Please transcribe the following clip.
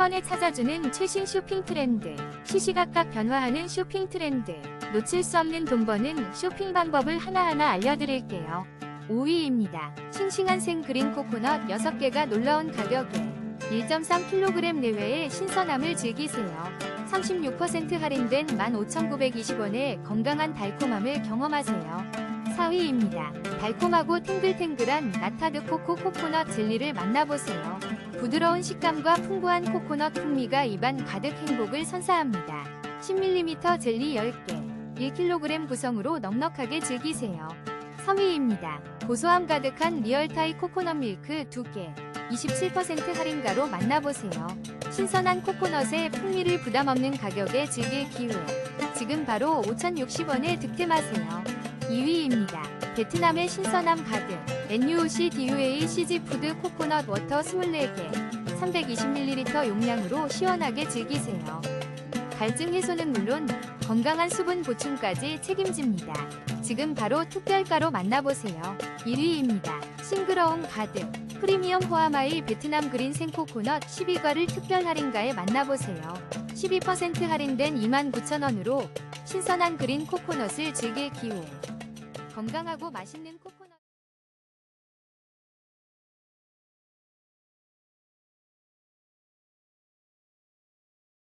번에 찾아주는 최신 쇼핑 트렌드. 시시각각 변화하는 쇼핑 트렌드. 놓칠 수 없는 돈 버는 쇼핑 방법을 하나하나 알려드릴게요. 5위입니다. 싱싱한 생그린 코코넛 6개가 놀라운 가격에 1.3kg 내외의 신선함을 즐기세요. 36% 할인된 15,920원에 건강한 달콤함을 경험하세요. 4위입니다. 달콤하고 탱글탱글한 나타드 코코 코코넛 젤리를 만나보세요. 부드러운 식감과 풍부한 코코넛 풍미가 입안 가득 행복을 선사합니다. 10mm 젤리 10개, 1kg 구성으로 넉넉하게 즐기세요. 3위입니다. 고소함 가득한 리얼타이 코코넛 밀크 2개, 27% 할인가로 만나보세요. 신선한 코코넛의 풍미를 부담 없는 가격에 즐길 기회. 지금 바로 5,060원에 득템하세요. 2위입니다. 베트남의 신선함 가득 NUOC DUA CG푸드 코코넛 워터 24개 320ml 용량으로 시원하게 즐기세요. 갈증 해소는 물론 건강한 수분 보충까지 책임집니다. 지금 바로 특별가로 만나보세요. 1위입니다. 싱그러움 가득 프리미엄 호아마이 베트남 그린 생코코넛 12과를 특별 할인가에 만나보세요. 12% 할인된 29,000원으로 신선한 그린 코코넛을 즐길 기회. 건강하고 맛있는 코코넛